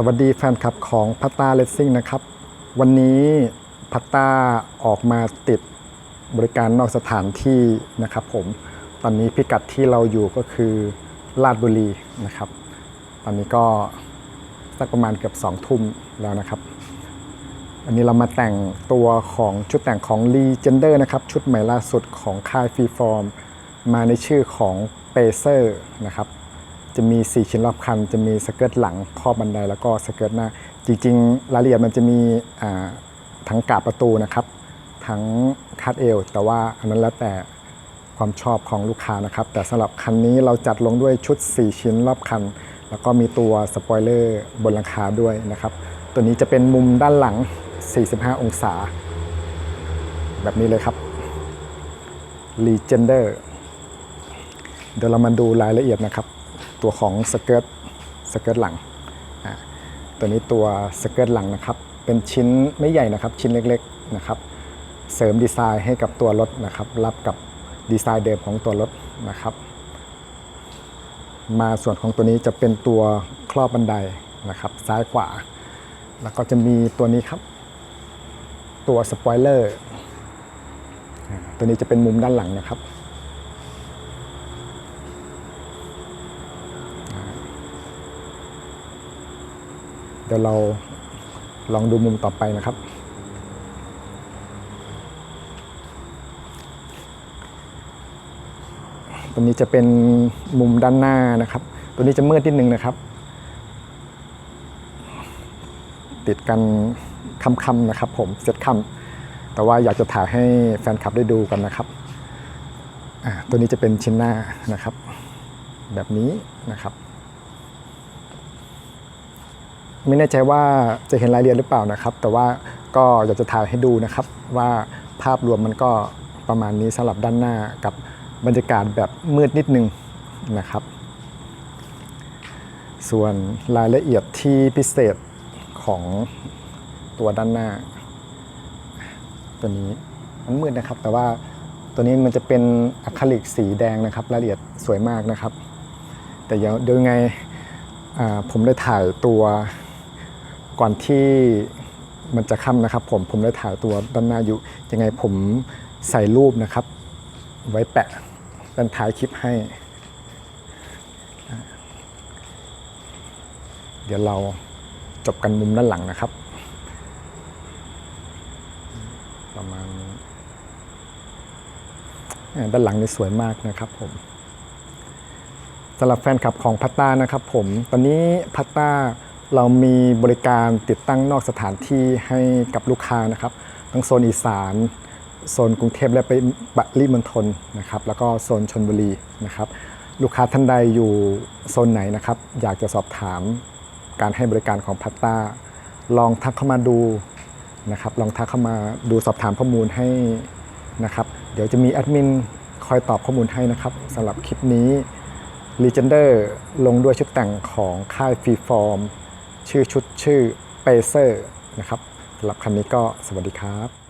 สวัสดีแฟนคลับของพัตตาเลสซิ่งนะครับ วันนี้พัตตาออกมาติดบริการนอกสถานที่นะครับผม ตอนนี้พิกัดที่เราอยู่ก็คือลาดบุรีนะครับ ตอนนี้ก็สักประมาณเกือบสองทุ่มแล้วนะครับอันนี้เรามาแต่งตัวของชุดแต่งของ Legender นะครับ ชุดใหม่ล่าสุดของค่ายฟรีฟอร์ม มาในชื่อของเปเซอร์นะครับ จะมี 4 ชิ้นรอบคัน จะมีสเกิร์ตหลังครอบบันไดแล้วก็สเกิร์ตหน้า จริงๆ รายละเอียดมันจะมีทั้งกาบประตูนะครับ ทั้งคาดเอวแต่ว่าอันนั้นแล้วแต่ความชอบของลูกค้านะครับ แต่สำหรับคันนี้เราจัดลงด้วยชุด 4 ชิ้นรอบคัน แล้วก็มีตัวสปอยเลอร์บนหลังคาด้วยนะครับ ตัวนี้จะเป็นมุมด้านหลัง 45 องศา แบบนี้เลยครับ Legender เดี๋ยวเรามาดูรายละเอียดนะครับ ตัวของสเกิร์ตสเกิร์ตหลังตัวนี้ตัวสเกิร์ตหลังนะครับ เป็นชิ้นไม่ใหญ่นะครับ ชิ้นเล็กๆนะครับ เสริมดีไซน์ให้กับตัวรถนะครับ รับกับดีไซน์เดิมของตัวรถนะครับ มาส่วนของตัวนี้จะเป็นตัวครอบบันไดนะครับ ซ้ายขวา แล้วก็จะมีตัวนี้ครับ ตัวสปอยเลอร์ตัวนี้จะเป็นมุมด้านหลังนะครับ เดี๋ยวเราลองดูมุมต่อไปนะครับตัวนี้จะเป็นมุมด้านหน้านะครับ ตัวนี้จะมืดนิดนึงนะครับ ติดกันคำๆนะครับ ผมเซตคำแต่ว่าอยากจะถ่ายให้แฟนคลับได้ดูกันนะครับ ตัวนี้จะเป็นชิ้นหน้านะครับ แบบนี้นะครับ ไม่แน่ใจว่าจะเห็นรายละเอียดหรือเปล่านะครับ แต่ว่าก็อยากจะถ่ายให้ดูนะครับ ว่าภาพรวมมันก็ประมาณนี้สำหรับด้านหน้ากับบรรยากาศแบบมืดนิดนึงนะครับ ส่วนรายละเอียดที่พิเศษของตัวด้านหน้า ตัวนี้มันมืดนะครับ แต่ว่าตัวนี้มันจะเป็นอะคริลิกสีแดงนะครับ รายละเอียดสวยมากนะครับ แต่เดี๋ยวยังไงผมได้ถ่ายตัว ก่อนที่มันจะค่ำนะครับ ผมผมได้ถ่ายตัวด้านหน้าอยู่ ยังไงผมใส่รูปนะครับ ไว้แปะด้านท้ายคลิปให้ เดี๋ยวเราจบกันมุมด้านหลังนะครับ ประมาณด้านหลังนี่สวยมากนะครับผมสำหรับแฟนคลับของพัตตานะครับผม ตอนนี้พัตตา เรามีบริการติดตั้งนอกสถานที่ให้กับลูกค้านะครับ ทั้งโซนอีสานโซนกรุงเทพและไปปริมณฑลนะครับ แล้วก็โซนชนบุรีนะครับ ลูกค้าท่านใดอยู่โซนไหนนะครับ อยากจะสอบถามการให้บริการของพัตตาลองทักเข้ามาดูนะครับ ลองทักเข้ามาดูสอบถามข้อมูลให้นะครับ เดี๋ยวจะมีแอดมินคอยตอบข้อมูลให้นะครับสำหรับคลิปนี้ Legender ลงด้วยชุดแต่งของค่ายฟรีฟอร์ม ชื่อชุดชื่อเปเซอร์นะครับสำหรับคันนี้ก็สวัสดีครับ